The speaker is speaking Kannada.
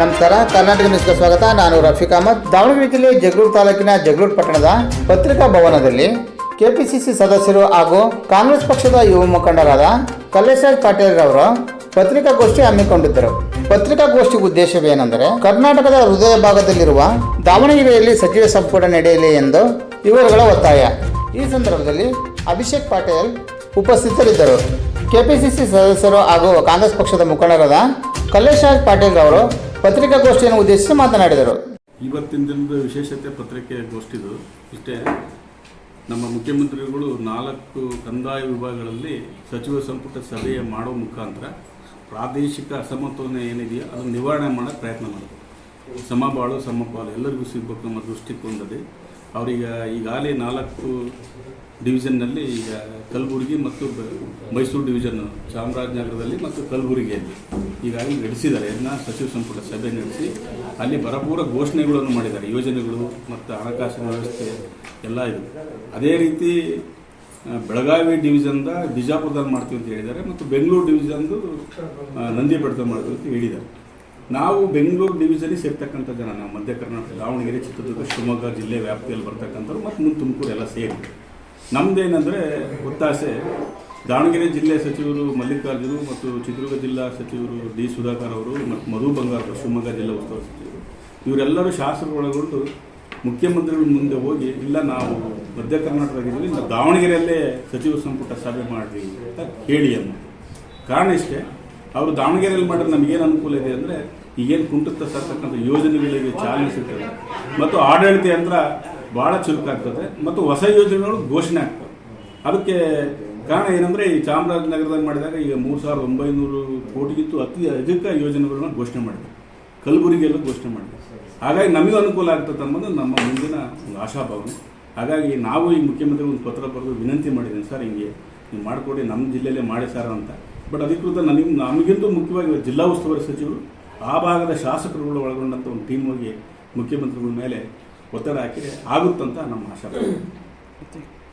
ನಮಸ್ಕಾರ, ಕರ್ನಾಟಕ ನ್ಯೂಸ್ಗೆ ಸ್ವಾಗತ. ನಾನು ರಫೀಕ್ ಅಹಮದ್. ದಾವಣಗೆರೆ ಜಿಲ್ಲೆ ಜಗಳೂರು ತಾಲೂಕಿನ ಜಗಳೂರು ಪಟ್ಟಣದ ಪತ್ರಿಕಾ ಭವನದಲ್ಲಿ ಕೆಪಿಸಿಸಿ ಸದಸ್ಯರು ಹಾಗೂ ಕಾಂಗ್ರೆಸ್ ಪಕ್ಷದ ಯುವ ಮುಖಂಡರಾದ ಕಲ್ಲೇಶ್ ಪಾಟೀಲ್ ರವರು ಪತ್ರಿಕಾಗೋಷ್ಠಿ ಹಮ್ಮಿಕೊಂಡಿದ್ದರು. ಪತ್ರಿಕಾಗೋಷ್ಠಿ ಉದ್ದೇಶವೇನೆಂದರೆ, ಕರ್ನಾಟಕದ ಹೃದಯ ಭಾಗದಲ್ಲಿರುವ ದಾವಣಗೆರೆಯಲ್ಲಿ ಸಚಿವ ಸಂಪುಟ ನಡೆಯಲಿ ಎಂದು ಇವರುಗಳ ಒತ್ತಾಯ. ಈ ಸಂದರ್ಭದಲ್ಲಿ ಅಭಿಷೇಕ್ ಪಾಟೀಲ್ ಉಪಸ್ಥಿತರಿದ್ದರು. ಕೆಪಿಸಿಸಿ ಸದಸ್ಯರು ಹಾಗೂ ಕಾಂಗ್ರೆಸ್ ಪಕ್ಷದ ಮುಖಂಡರಾದ ಕಲ್ಲೇಶ್ ಪಾಟೀಲ್ ಅವರು ಪತ್ರಿಕಾಗೋಷ್ಠಿಯನ್ನು ಉದ್ದೇಶಿಸಿ ಮಾತನಾಡಿದರು. ಇವತ್ತಿನ ದಿನದ ವಿಶೇಷತೆ ಪತ್ರಿಕೆ ಗೋಷ್ಠಿದು ಇಷ್ಟೇ. ನಮ್ಮ ಮುಖ್ಯಮಂತ್ರಿಗಳು ನಾಲ್ಕು ಕಂದಾಯ ವಿಭಾಗಗಳಲ್ಲಿ ಸಚಿವ ಸಂಪುಟ ಸಭೆ ಮಾಡೋ ಮುಖಾಂತರ ಪ್ರಾದೇಶಿಕ ಅಸಮತೋಲನ ಏನಿದೆಯೋ ಅದನ್ನು ನಿವಾರಣೆ ಮಾಡೋಕ್ಕೆ ಪ್ರಯತ್ನ ಮಾಡೋದು ಸಮಬಾಳು ಸಮಪಾಲು ಎಲ್ಲರಿಗೂ ಸಿಗಬೇಕು ನಮ್ಮ ದೃಷ್ಟಿಕೋನದಲ್ಲಿ ಅವರೀಗ ಈಗಾಗಲೇ ನಾಲ್ಕು ಡಿವಿಷನ್ನಲ್ಲಿ ಈಗ ಕಲಬುರಗಿ ಮತ್ತು ಮೈಸೂರು ಡಿವಿಷನ್ ಚಾಮರಾಜನಗರದಲ್ಲಿ ಮತ್ತು ಕಲಬುರಗಿಯಲ್ಲಿ ಈಗಾಗಲೇ ನಡೆಸಿದ್ದಾರೆ. ಅದನ್ನ ಸಚಿವ ಸಂಪುಟ ಸಭೆ ನಡೆಸಿ ಅಲ್ಲಿ ಭರಪೂರ ಘೋಷಣೆಗಳನ್ನು ಮಾಡಿದ್ದಾರೆ. ಯೋಜನೆಗಳು ಮತ್ತು ಹಣಕಾಸಿನ ವ್ಯವಸ್ಥೆ ಎಲ್ಲ ಇದೆ. ಅದೇ ರೀತಿ ಬೆಳಗಾವಿ ಡಿವಿಷನ್ದ ಬಿಜಾಪುರದಲ್ಲಿ ಮಾಡ್ತೀವಿ ಅಂತ ಹೇಳಿದ್ದಾರೆ ಮತ್ತು ಬೆಂಗಳೂರು ಡಿವಿಷನ್ದು ನಂದಿ ಬೆಟ್ಟದಲ್ಲಿ ಮಾಡ್ತೀವಿ ಅಂತ ಹೇಳಿದ್ದಾರೆ. ನಾವು ಬೆಂಗಳೂರು ಡಿವಿಷನ್ಗೆ ಸೇರ್ತಕ್ಕಂಥ ಜನ, ನಾವು ಮಧ್ಯ ಕರ್ನಾಟಕ, ದಾವಣಗೆರೆ, ಚಿತ್ರದುರ್ಗ, ಶಿವಮೊಗ್ಗ ಜಿಲ್ಲೆ ವ್ಯಾಪ್ತಿಯಲ್ಲಿ ಬರ್ತಕ್ಕಂಥವ್ರು ಮತ್ತು ಮುಂದೆ ತುಮಕೂರು ಎಲ್ಲ ಸೇರಿ. ನಮ್ಮದೇನೆಂದರೆ ಒತ್ತಾಸೆ, ದಾವಣಗೆರೆ ಜಿಲ್ಲೆ ಸಚಿವರು ಮಲ್ಲಿಕಾರ್ಜುನು ಮತ್ತು ಚಿತ್ರದುರ್ಗ ಜಿಲ್ಲಾ ಸಚಿವರು ಡಿ ಸುಧಾಕರ್ ಅವರು ಮತ್ತು ಮಧು ಬಂಗಾರ ಶಿವಮೊಗ್ಗ ಜಿಲ್ಲಾ ಉಸ್ತುವಾರಿ ಸಚಿವರು, ಇವರೆಲ್ಲರೂ ಶಾಸಕರು ಒಳಗೊಂಡು ಮುಖ್ಯಮಂತ್ರಿಗಳ ಮುಂದೆ ಹೋಗಿ, ಇಲ್ಲ ನಾವು ಮಧ್ಯ ಕರ್ನಾಟಕದಾಗಿದ್ದೀವಿ ಇಲ್ಲ ದಾವಣಗೆರೆಯಲ್ಲೇ ಸಚಿವ ಸಂಪುಟ ಸಭೆ ಮಾಡಿರಿ ಅಂತ ಕೇಳಿ ಅನ್ನೋದು ಕಾರಣ ಇಷ್ಟೇ ಅವರು ದಾವಣಗೆರೆಯಲ್ಲಿ ಮಾಡಿದ್ರೆ ನಮಗೇನು ಅನುಕೂಲ ಇದೆ ಅಂದರೆ ಈಗೇನು ಕುಂಟುತ್ತ ಸರ್ತಕ್ಕಂಥ ಯೋಜನೆಗಳಿಗೆ ಚಾಲನೆ ಸಿಗ್ತದೆ. ಮತ್ತು ಆಡಳಿತ ಯಂತ್ರ ಭಾಳ ಚುರುಕಾಗ್ತದೆ. ಮತ್ತು ಹೊಸ ಯೋಜನೆಗಳು ಘೋಷಣೆ ಆಗ್ತವೆ. ಅದಕ್ಕೆ ಕಾರಣ ಏನಂದರೆ ಈ ಚಾಮರಾಜನಗರದಲ್ಲಿ ಮಾಡಿದಾಗ ಈಗ ಮೂರು ಸಾವಿರದ ಒಂಬೈನೂರು ಕೋಟಿಗಿಂತೂ ಅತಿ ಅಧಿಕ ಯೋಜನೆಗಳನ್ನ ಘೋಷಣೆ ಮಾಡಿದೆ ಕಲಬುರಗಿಯಲ್ಲೂ ಘೋಷಣೆ ಮಾಡಿದೆ ಹಾಗಾಗಿ ನಮಗೂ ಅನುಕೂಲ ಆಗ್ತದೆ ಅನ್ನೋದು ನಮ್ಮ ಮುಂದಿನ ಒಂದು ಆಶಾಭಾವನೆ. ಹಾಗಾಗಿ ನಾವು ಈ ಮುಖ್ಯಮಂತ್ರಿ ಒಂದು ಪತ್ರ ಬರೆದು ವಿನಂತಿ ಮಾಡಿದ್ದೀನಿ ಸರ್, ಹಿಂಗೆ ನೀವು ಮಾಡಿಕೊಡಿ, ನಮ್ಮ ಜಿಲ್ಲೆಯಲ್ಲೇ ಮಾಡಿ ಸರ್ ಅಂತ. ಬಟ್ ಅಧಿಕೃತ ನನಗೆ ನಮಗಿಂತೂ ಮುಖ್ಯವಾಗಿ ಜಿಲ್ಲಾ ಉಸ್ತುವಾರಿ ಸಚಿವರು ಆ ಭಾಗದ ಶಾಸಕರುಗಳು ಒಳಗೊಂಡಂಥ ಒಂದು ಟೀಮ್ ಹೋಗಿ ಮುಖ್ಯಮಂತ್ರಿಗಳ ಮೇಲೆ ಒತ್ತಡ ಹಾಕಿ ಆಗುತ್ತಂತ ನಮ್ಮ ಆಶಾಭಾವನೆ